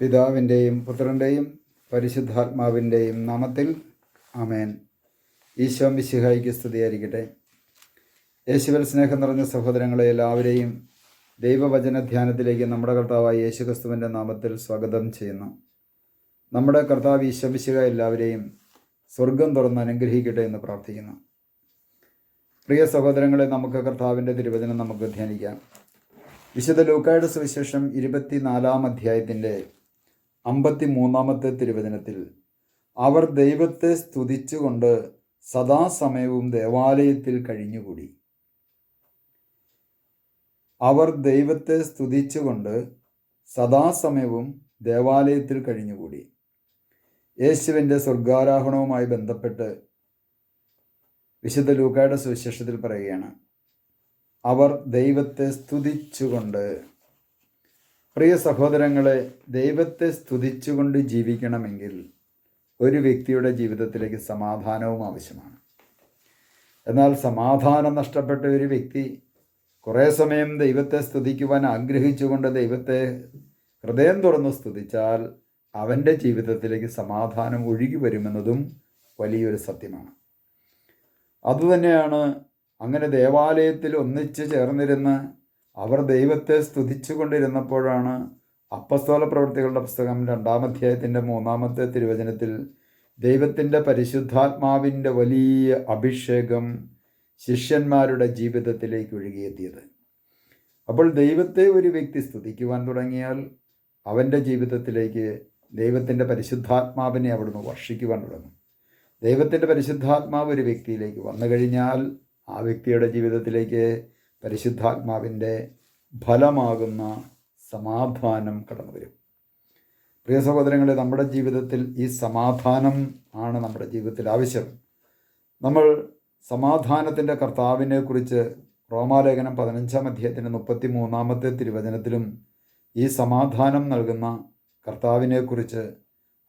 പിതാവിന്റെയും പുത്രന്റെയും പരിശുദ്ധാത്മാവിന്റെയും നാമത്തിൽ അമേൻ ഈശോ മിശിഹായിക്ക് സ്തുതിയായിരിക്കട്ടെ. യേശുവിൽ സ്നേഹം നിറഞ്ഞ സഹോദരങ്ങളെ എല്ലാവരെയും ദൈവവചന ധ്യാനത്തിലേക്ക് നമ്മുടെ കർത്താവായ യേശുക്രിസ്തുവിന്റെ നാമത്തിൽ സ്വാഗതം ചെയ്യുന്നു. നമ്മുടെ കർത്താവ് ഈശോമിശിഹ എല്ലാവരെയും സ്വർഗം തുറന്ന് അനുഗ്രഹിക്കട്ടെ എന്ന് പ്രാർത്ഥിക്കുന്നു. പ്രിയ സഹോദരങ്ങളെ നമുക്ക് കർത്താവിന്റെ തിരുവചനം നമുക്ക് ധ്യാനിക്കാം. വിശുദ്ധ ലൂക്കായുടെ സുവിശേഷം ഇരുപത്തിനാലാം അധ്യായത്തിന്റെ അമ്പത്തി മൂന്നാമത്തെ തിരുവചനത്തിൽ അവർ ദൈവത്തെ സ്തുതിച്ചുകൊണ്ട് സദാസമയവും ദേവാലയത്തിൽ കഴിഞ്ഞുകൂടി. അവർ ദൈവത്തെ സ്തുതിച്ചുകൊണ്ട് സദാസമയവും ദേവാലയത്തിൽ കഴിഞ്ഞുകൂടി. യേശുവിന്റെ സ്വർഗാരോഹണവുമായി ബന്ധപ്പെട്ട് വിശുദ്ധ ലൂക്കായുടെ സുവിശേഷത്തിൽ പറയുകയാണ് അവർ ദൈവത്തെ സ്തുതിച്ചുകൊണ്ട് പ്രിയ സഹോദരങ്ങളെ ദൈവത്തെ സ്തുതിച്ചുകൊണ്ട് ജീവിക്കണമെങ്കിൽ ഒരു വ്യക്തിയുടെ ജീവിതത്തിലേക്ക് സമാധാനവും ആവശ്യമാണ്. എന്നാൽ സമാധാനം നഷ്ടപ്പെട്ട ഒരു വ്യക്തി കുറേ സമയം ദൈവത്തെ സ്തുതിക്കുവാൻ ആഗ്രഹിച്ചുകൊണ്ട് ദൈവത്തെ ഹൃദയം തുറന്ന് സ്തുതിച്ചാൽ അവന്റെ ജീവിതത്തിലേക്ക് സമാധാനം ഒഴുകി വരുമെന്നതും വലിയൊരു സത്യമാണ്. അതുതന്നെയാണ് അങ്ങനെ ദേവാലയത്തിൽ ഒന്നിച്ച് ചേർന്നിരുന്ന് അവർ ദൈവത്തെ സ്തുതിച്ചുകൊണ്ടിരുന്നപ്പോഴാണ് അപ്പസ്തോല പ്രവൃത്തികളുടെ പുസ്തകം രണ്ടാം അധ്യായത്തിന്റെ മൂന്നാമത്തെ തിരുവചനത്തിൽ ദൈവത്തിന്റെ പരിശുദ്ധാത്മാവിന്റെ വലിയ അഭിഷേകം ശിഷ്യന്മാരുടെ ജീവിതത്തിലേക്ക് ഒഴുകിയെത്തിയത്. അപ്പോൾ ദൈവത്തെ ഒരു വ്യക്തി സ്തുതിക്കുവാൻ തുടങ്ങിയാൽ അവന്റെ ജീവിതത്തിലേക്ക് ദൈവത്തിന്റെ പരിശുദ്ധാത്മാവിനെ അവിടുന്ന് വർഷിക്കുവാൻ തുടങ്ങും. ദൈവത്തിന്റെ പരിശുദ്ധാത്മാവ് ഒരു വ്യക്തിയിലേക്ക് വന്നു കഴിഞ്ഞാൽ ആ വ്യക്തിയുടെ ജീവിതത്തിലേക്ക് പരിശുദ്ധാത്മാവിന്റെ ഫലമാകുന്ന സമാധാനം കടന്നു വരും പ്രിയ സഹോദരങ്ങളെ നമ്മുടെ ജീവിതത്തിൽ ഈ സമാധാനം ആണ് നമ്മുടെ ജീവിതത്തിൽ ആവശ്യം. നമ്മൾ സമാധാനത്തിന്റെ കർത്താവിനെ കുറിച്ച് റോമാലേഖനം പതിനഞ്ചാം അധ്യായത്തിന്റെ മുപ്പത്തി മൂന്നാമത്തെ തിരുവചനത്തിലും ഈ സമാധാനം നൽകുന്ന കർത്താവിനെക്കുറിച്ച്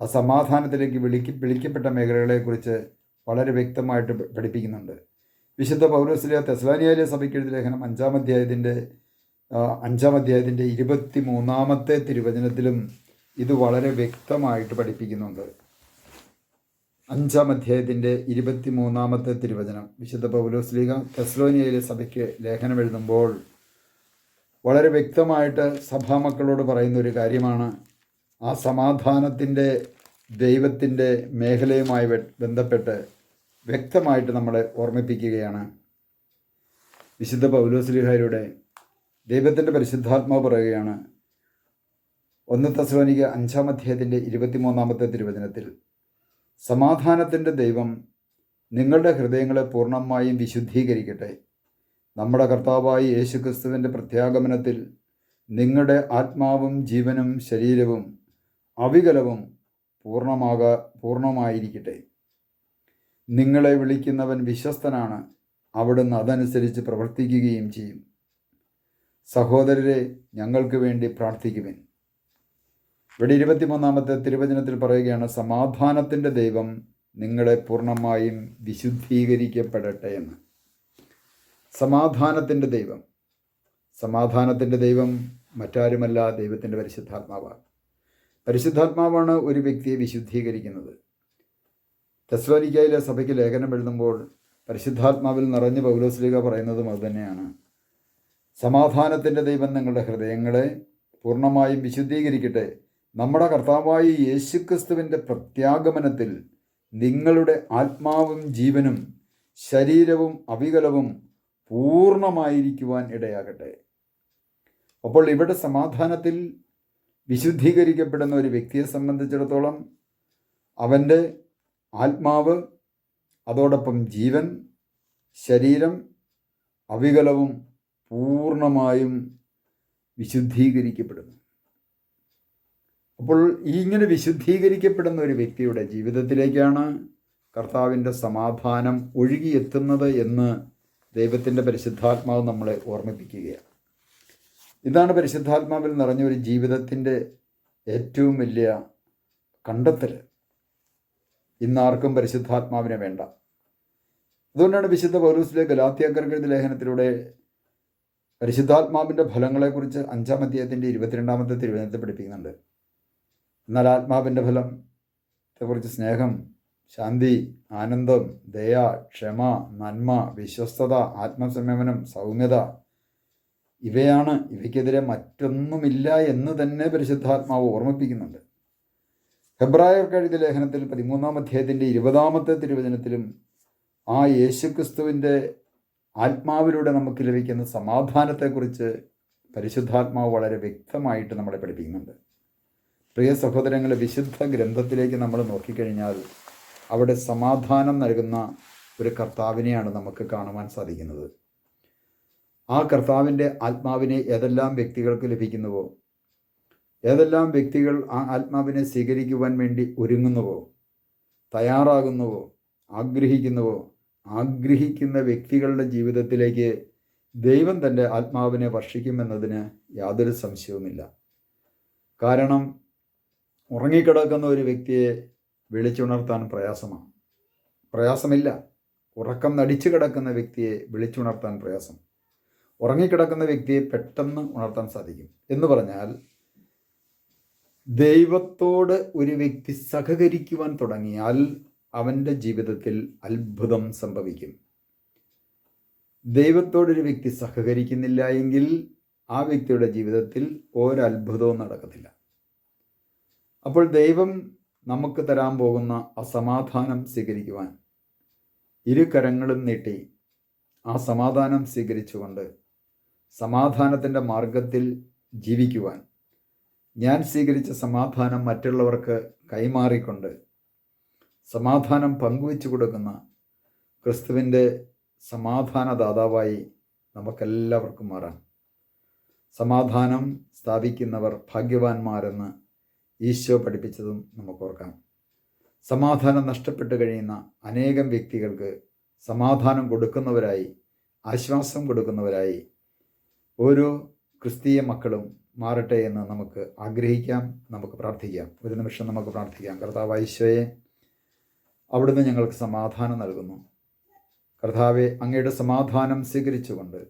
ആ സമാധാനത്തിലേക്ക് വിളിക്ക് വിളിക്കപ്പെട്ട മേഖലകളെക്കുറിച്ച് വളരെ വ്യക്തമായിട്ട് പഠിപ്പിക്കുന്നുണ്ട്. വിശുദ്ധ പൗരസിലെ തെസ്ലാനിയാലിയ സഭയ്ക്കെഴുതി ലേഖനം അഞ്ചാം അധ്യായത്തിന്റെ അഞ്ചാം അധ്യായത്തിന്റെ ഇരുപത്തി മൂന്നാമത്തെ തിരുവചനത്തിലും ഇത് വളരെ വ്യക്തമായിട്ട് പഠിപ്പിക്കുന്നുണ്ട്. അഞ്ചാം അധ്യായത്തിന്റെ ഇരുപത്തി മൂന്നാമത്തെ തിരുവചനം. വിശുദ്ധ പൗലോസ് ലീഗ തെസ്ലോനിയയിലെ സഭയ്ക്ക് ലേഖനം എഴുതുമ്പോൾ വളരെ വ്യക്തമായിട്ട് സഭാമക്കളോട് പറയുന്ന ഒരു കാര്യമാണ്. ആ സമാധാനത്തിന്റെ ദൈവത്തിന്റെ മേഖലയുമായി ബന്ധപ്പെട്ട് വ്യക്തമായിട്ട് നമ്മളെ ഓർമ്മിപ്പിക്കുകയാണ്. വിശുദ്ധ പൗലോസ്ലിഹാരിയുടെ ദൈവത്തിന്റെ പരിശുദ്ധാത്മാവ് പറയുകയാണ് ഒന്ന് തസ്ലോനിക അഞ്ചാം അധ്യായത്തിന്റെ ഇരുപത്തിമൂന്നാമത്തെ തിരുവചനത്തിൽ സമാധാനത്തിന്റെ ദൈവം നിങ്ങളുടെ ഹൃദയങ്ങളെ പൂർണമായും വിശുദ്ധീകരിക്കട്ടെ. നമ്മുടെ കർത്താവായ യേശുക്രിസ്തുവിന്റെ പ്രത്യാഗമനത്തിൽ നിങ്ങളുടെ ആത്മാവും ജീവനും ശരീരവും അവികലവും പൂർണമാകാ പൂർണമായിരിക്കട്ടെ. നിങ്ങളെ വിളിക്കുന്നവൻ വിശ്വസ്തനാണ്. അവിടുന്ന് അതനുസരിച്ച് പ്രവർത്തിക്കുകയും ചെയ്യും. സഹോദരരെ ഞങ്ങൾക്ക് വേണ്ടി പ്രാർത്ഥിക്കുവിൻ. ഇവിടെ ഇരുപത്തിമൂന്നാമത്തെ തിരുവചനത്തിൽ പറയുകയാണ് സമാധാനത്തിന്റെ ദൈവം നിങ്ങളെ പൂർണമായും വിശുദ്ധീകരിക്കപ്പെടട്ടെ എന്ന്. സമാധാനത്തിന്റെ ദൈവം. സമാധാനത്തിന്റെ ദൈവം മറ്റാരുമല്ല ദൈവത്തിന്റെ പരിശുദ്ധാത്മാവാണ്. പരിശുദ്ധാത്മാവാണ് ഒരു വ്യക്തിയെ വിശുദ്ധീകരിക്കുന്നത്. തെസ്ലോനിക്കയിലെ സഭയ്ക്ക് ലേഖനം എഴുതുമ്പോൾ പരിശുദ്ധാത്മാവിൽ നിറഞ്ഞ് പൗലോസ്ലിക പറയുന്നതും അതുതന്നെയാണ് സമാധാനത്തിന്റെ ദൈവം നിങ്ങളുടെ ഹൃദയങ്ങളെ പൂർണമായും വിശുദ്ധീകരിക്കട്ടെ. നമ്മുടെ കർത്താവായ യേശുക്രിസ്തുവിന്റെ പ്രത്യാഗമനത്തിൽ നിങ്ങളുടെ ആത്മാവും ജീവനും ശരീരവും അവികലവും പൂർണമായിരിക്കുവാൻ ഇടയാകട്ടെ. അപ്പോൾ ഇവിടെ സമാധാനത്തിൽ വിശുദ്ധീകരിക്കപ്പെടുന്ന ഒരു വ്യക്തിയെ സംബന്ധിച്ചിടത്തോളം അവന്റെ ആത്മാവ് അതോടൊപ്പം ജീവൻ ശരീരം അവികലവും പൂർണമായും വിശുദ്ധീകരിക്കപ്പെടുന്നു. അപ്പോൾ ഇങ്ങനെ വിശുദ്ധീകരിക്കപ്പെടുന്ന ഒരു വ്യക്തിയുടെ ജീവിതത്തിലേക്കാണ് കർത്താവിന്റെ സമാധാനം ഒഴുകിയെത്തുന്നത് എന്ന് ദൈവത്തിന്റെ പരിശുദ്ധാത്മാവ് നമ്മളെ ഓർമ്മിപ്പിക്കുകയാണ്. ഇതാണ് പരിശുദ്ധാത്മാവിൽ നിറഞ്ഞ ഒരു ജീവിതത്തിന്റെ ഏറ്റവും വലിയ കണ്ടെത്തൽ ഇന്നാർക്കും പരിശുദ്ധാത്മാവിനെ വേണ്ട. അതുകൊണ്ടാണ് വിശുദ്ധ പൗലൂസിലെ ഗലാത്യാക്കർക്കെഴുതി ലേഖനത്തിലൂടെ പരിശുദ്ധാത്മാവിന്റെ ഫലങ്ങളെക്കുറിച്ച് അഞ്ചാം അധ്യായത്തിന്റെ ഇരുപത്തിരണ്ടാമത്തെ തിരുവനന്തപുരത്ത് പഠിപ്പിക്കുന്നുണ്ട്. എന്നാൽ ആത്മാവിന്റെ ഫലത്തെക്കുറിച്ച് സ്നേഹം ശാന്തി ആനന്ദം ദയ ക്ഷമ നന്മ വിശ്വസ്തത ആത്മസംയമനം സൗമ്യത ഇവയാണ് ഇവയ്ക്കെതിരെ മറ്റൊന്നുമില്ല എന്ന് തന്നെ പരിശുദ്ധാത്മാവ് ഓർമ്മിപ്പിക്കുന്നുണ്ട്. ഹെബ്രായർക്ക് എഴുതിയ ലേഖനത്തിൽ പതിമൂന്നാം അധ്യായത്തിന്റെ ഇരുപതാമത്തെ തിരുവചനത്തിലും ആ യേശുക്രിസ്തുവിന്റെ ആത്മാവിലൂടെ നമുക്ക് ലഭിക്കുന്ന സമാധാനത്തെക്കുറിച്ച് പരിശുദ്ധാത്മാവ് വളരെ വ്യക്തമായിട്ട് നമ്മളെ പഠിപ്പിക്കുന്നുണ്ട്. പ്രിയ സഹോദരങ്ങളെ വിശുദ്ധ ഗ്രന്ഥത്തിലേക്ക് നമ്മൾ നോക്കിക്കഴിഞ്ഞാൽ അവിടെ സമാധാനം നൽകുന്ന ഒരു കർത്താവിനെയാണ് നമുക്ക് കാണുവാൻ സാധിക്കുന്നത്. ആ കർത്താവിന്റെ ആത്മാവിനെ ഏതെല്ലാം വ്യക്തികൾക്ക് ലഭിക്കുന്നുവോ ഏതെല്ലാം വ്യക്തികൾ ആ ആത്മാവിനെ സ്വീകരിക്കുവാൻ വേണ്ടി ഒരുങ്ങുന്നുവോ തയ്യാറാകുന്നുവോ ആഗ്രഹിക്കുന്നുവോ ആഗ്രഹിക്കുന്ന വ്യക്തികളുടെ ജീവിതത്തിലേക്ക് ദൈവം തന്റെ ആത്മാവിനെ വർഷിക്കുമെന്നതിന് യാതൊരു സംശയവുമില്ല. കാരണം ഉറങ്ങിക്കിടക്കുന്ന ഒരു വ്യക്തിയെ വിളിച്ചുണർത്താൻ പ്രയാസമാണ്. പ്രയാസമില്ല. ഉറക്കം നടിച്ചു കിടക്കുന്ന വ്യക്തിയെ വിളിച്ചുണർത്താൻ പ്രയാസം. ഉറങ്ങിക്കിടക്കുന്ന വ്യക്തിയെ പെട്ടെന്ന് ഉണർത്താൻ സാധിക്കും. എന്ന് പറഞ്ഞാൽ ദൈവത്തോട് ഒരു വ്യക്തി സഹകരിക്കുവാൻ തുടങ്ങിയാൽ അവന്റെ ജീവിതത്തിൽ അത്ഭുതം സംഭവിക്കും. ദൈവത്തോടൊരു വ്യക്തി സഹകരിക്കുന്നില്ല എങ്കിൽ ആ വ്യക്തിയുടെ ജീവിതത്തിൽ ഒരത്ഭുതവും നടക്കത്തില്ല. അപ്പോൾ ദൈവം നമുക്ക് തരാൻ പോകുന്ന അസമാധാനം സ്വീകരിക്കുവാൻ ഇരു കരങ്ങളും നീട്ടി ആ സമാധാനം സ്വീകരിച്ചുകൊണ്ട് സമാധാനത്തിന്റെ മാർഗത്തിൽ ജീവിക്കുവാൻ ഞാൻ സ്വീകരിച്ച സമാധാനം മറ്റുള്ളവർക്ക് കൈമാറിക്കൊണ്ട് സമാധാനം പങ്കുവെച്ചു കൊടുക്കുന്ന ക്രിസ്തുവിന്റെ സമാധാനദാതാവായി നമുക്കെല്ലാവർക്കും മാറാം. സമാധാനം സ്ഥാപിക്കുന്നവർ ഭാഗ്യവാന്മാരെന്ന് ഈശോ പഠിപ്പിച്ചതും നമുക്കോർക്കാം. സമാധാനം നഷ്ടപ്പെട്ടു കഴിയുന്ന അനേകം വ്യക്തികൾക്ക് സമാധാനം കൊടുക്കുന്നവരായി ആശ്വാസം കൊടുക്കുന്നവരായി ഓരോ ക്രിസ്തീയ മക്കളും മാറട്ടെ എന്ന് നമുക്ക് ആഗ്രഹിക്കാം. നമുക്ക് പ്രാർത്ഥിക്കാം. ഒരു നിമിഷം നമുക്ക് പ്രാർത്ഥിക്കാം. കർത്താവ് ഈശോയെ അവിടുന്ന് ഞങ്ങൾക്ക് സമാധാനം നൽകുന്നു. കർത്താവെ അങ്ങയുടെ സമാധാനം സ്വീകരിച്ചുകൊണ്ട്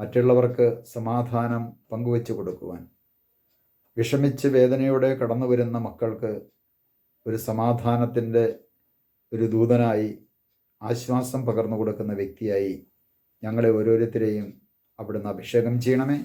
മറ്റുള്ളവർക്ക് സമാധാനം പങ്കുവെച്ചു കൊടുക്കുവാൻ. വിഷമിച്ച് വേദനയോടെ കടന്നു വരുന്ന മക്കൾക്ക് ഒരു സമാധാനത്തിന്റെ ഒരു ദൂതനായി ആശ്വാസം പകർന്നു കൊടുക്കുന്ന വ്യക്തിയായി ഞങ്ങളെ ഓരോരുത്തരെയും അവിടുന്ന് അഭിഷേകം ചെയ്യണമേ.